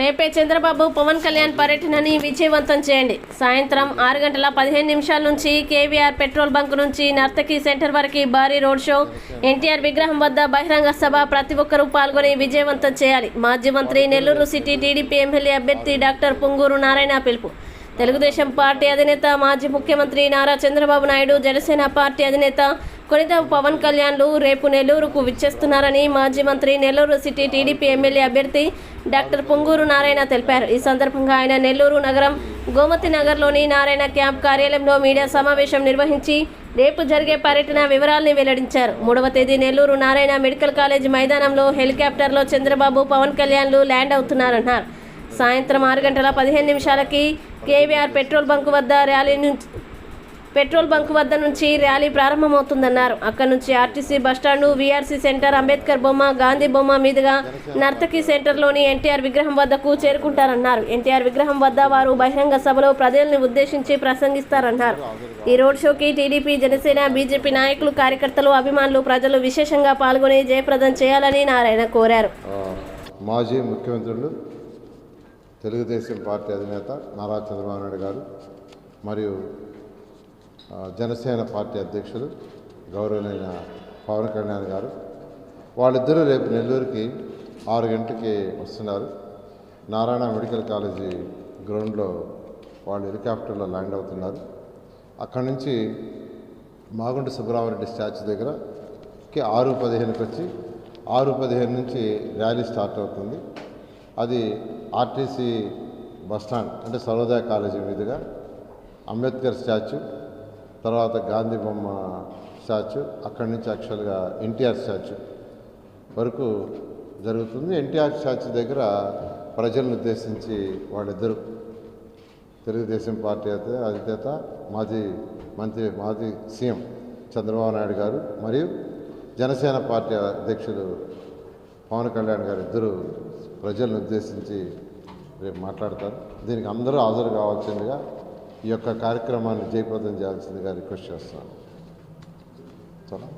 రేపే చంద్రబాబు పవన్ కళ్యాణ్ పర్యటనని విజయవంతం చేయండి. సాయంత్రం ఆరు గంటల పదిహేను నిమిషాల నుంచి కేవీఆర్ పెట్రోల్ బంక్ నుంచి నర్తకి సెంటర్ వరకు భారీ రోడ్ షో ఎన్టీఆర్ విగ్రహం వద్ద బహిరంగ సభ ప్రతి ఒక్కరూ పాల్గొని విజయవంతం చేయాలి. మాజీ మంత్రి నెల్లూరు సిటీ టీడీపీ ఎమ్మెల్యే అభ్యర్థి డాక్టర్ పొంగూరు నారాయణ పిలుపు. తెలుగుదేశం పార్టీ అధినేత మాజీ ముఖ్యమంత్రి నారా చంద్రబాబు నాయుడు జనసేన పార్టీ అధినేత కొనిత పవన్ కళ్యాణ్లు రేపు నెల్లూరుకు విచ్చేస్తున్నారని మాజీ మంత్రి నెల్లూరు సిటీ టీడీపీ ఎమ్మెల్యే అభ్యర్థి డాక్టర్ పొంగూరు నారాయణ తెలిపారు. ఈ సందర్భంగా ఆయన నెల్లూరు నగరం గోమతి నగర్లోని నారాయణ క్యాంప్ కార్యాలయంలో మీడియా సమావేశం నిర్వహించి రేపు జరిగే పర్యటన వివరాల్ని వెల్లడించారు. మూడవ తేదీ నెల్లూరు నారాయణ మెడికల్ కాలేజ్ మైదానంలో హెలికాప్టర్లో చంద్రబాబు పవన్ కళ్యాణ్లు ల్యాండ్ అవుతున్నారన్నారు. సాయంత్రం ఆరు గంటల పదిహేను నిమిషాలకి కేవీఆర్ పెట్రోల్ బంక్ వద్ద ర్యాలీ నుంచి పెట్రోల్ బంక్ వద్ద నుంచి ర్యాలీ ప్రారంభమవుతుందన్నారు. అక్కడ నుంచి RTC bus stand VRC centre Ambedkar బొమ్మ గాంధీ బొమ్మ మీదుగా నర్తకి సెంటర్లోని ఎన్టీఆర్ విగ్రహం వద్దకు చేరుకుంటారన్నారు. ఎన్టీఆర్ విగ్రహం వద్ద వారు బహిరంగ సభలో ప్రజల్ని ఉద్దేశించి ప్రసంగిస్తారన్నారు. ఈ రోడ్ షోకి టీడీపీ జనసేన బీజేపీ నాయకులు కార్యకర్తలు అభిమానులు ప్రజలు విశేషంగా పాల్గొని జయప్రదం చేయాలని నారాయణ కోరారు. మాజీ ముఖ్యమంత్రులు తెలుగుదేశం పార్టీ అధినేత నారా చంద్రబాబు నాయుడు గారు మరియు జనసేన పార్టీ అధ్యక్షులు గౌరవనైన పవన్ కళ్యాణ్ గారు. వాళ్ళిద్దరూ రేపు నెల్లూరుకి ఆరు గంటలకి వస్తున్నారు. నారాయణ మెడికల్ కాలేజీ గ్రౌండ్లో వాళ్ళు హెలికాప్టర్లో ల్యాండ్ అవుతున్నారు. అక్కడి నుంచి మాగుంట సుబ్రహ్మరెడ్డి స్టాచ్యూ దగ్గరకి ఆరు పదిహేనుకి వచ్చి ఆరు పదిహేను నుంచి ర్యాలీ స్టార్ట్ అవుతుంది. అది ఆర్టీసీ బస్టాండ్ అంటే సర్వోదయ కాలేజీ మీదుగా అంబేద్కర్ స్టాచ్యూ తర్వాత గాంధీ బొమ్మ స్టాచ్యూ అక్కడి నుంచి యాక్చువల్గా ఎన్టీఆర్ స్టాచ్యూ వరకు జరుగుతుంది. ఎన్టీఆర్ స్టాచ్యూ దగ్గర ప్రజలను ఉద్దేశించి వాళ్ళిద్దరూ తెలుగుదేశం పార్టీ అయితే అధినేత మాజీ మంత్రి మాజీ సీఎం చంద్రబాబు నాయుడు గారు మరియు జనసేన పార్టీ అధ్యక్షులు పవన్ కళ్యాణ్ గారు ఇద్దరు ప్రజలను ఉద్దేశించి రేపు మాట్లాడతారు. దీనికి అందరూ హాజరు కావాల్సిందిగా ఈ యొక్క కార్యక్రమాన్ని జయప్రదం చేయాల్సిందిగా రిక్వెస్ట్ చేస్తున్నాను. చాలా.